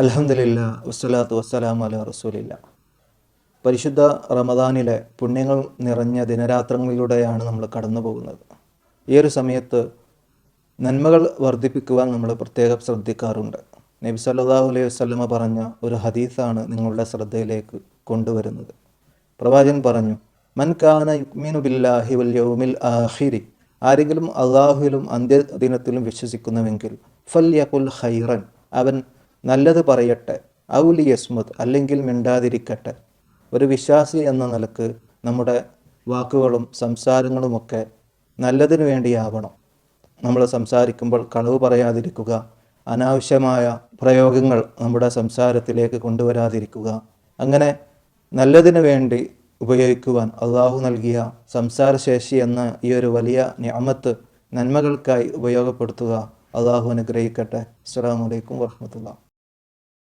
അലഹമില്ല വസ്സലാത്തു വസ്സലാം അല റസൂലില്ല. പരിശുദ്ധ റമദാനിലെ പുണ്യങ്ങൾ നിറഞ്ഞ ദിനരാത്രങ്ങളിലൂടെയാണ് നമ്മൾ കടന്നു പോകുന്നത് ഈ ഒരു സമയത്ത് നന്മകൾ വർദ്ധിപ്പിക്കുവാൻ നമ്മൾ പ്രത്യേകം ശ്രദ്ധിക്കാറുണ്ട്. നബി സല്ലല്ലാഹു അലൈഹി വസ്ലമ പറഞ്ഞ ഒരു ഹദീസാണ് നിങ്ങളുടെ ശ്രദ്ധയിലേക്ക് കൊണ്ടുവരുന്നത്. പ്രവാചകൻ പറഞ്ഞു മൻ കാന യുക്മിനു ബില്ലാഹി വൽ യൗമിൽ ആഖിരി ആരെങ്കിലും അള്ളാഹുവിലും അന്ത്യദിനത്തിലും വിശ്വസിക്കുന്നുവെങ്കിൽ ഫൽ യകുൽ ഖൈറൻ അവൻ നല്ലത് പറയട്ടെ ഔലി യസ്മുദ് അല്ലെങ്കിൽ മിണ്ടാതിരിക്കട്ടെ. ഒരു വിശ്വാസി എന്ന നിലയ്ക്ക് നമ്മുടെ വാക്കുകളും സംസാരങ്ങളുമൊക്കെ നല്ലതിനു വേണ്ടിയാവണം. നമ്മൾ സംസാരിക്കുമ്പോൾ കളവ് പറയാതിരിക്കുക അനാവശ്യമായ പ്രയോഗങ്ങൾ നമ്മുടെ സംസാരത്തിലേക്ക് കൊണ്ടുവരാതിരിക്കുക അങ്ങനെ നല്ലതിനു വേണ്ടി ഉപയോഗിക്കുവാൻ അള്ളാഹു നൽകിയ സംസാരശേഷി എന്ന ഈ ഒരു വലിയ ഞാമത്ത് നന്മകൾക്കായി ഉപയോഗപ്പെടുത്തുക. അള്ളാഹു അനുഗ്രഹിക്കട്ടെ. അസ്സാം വലൈക്കും വർഹമത്തുള്ള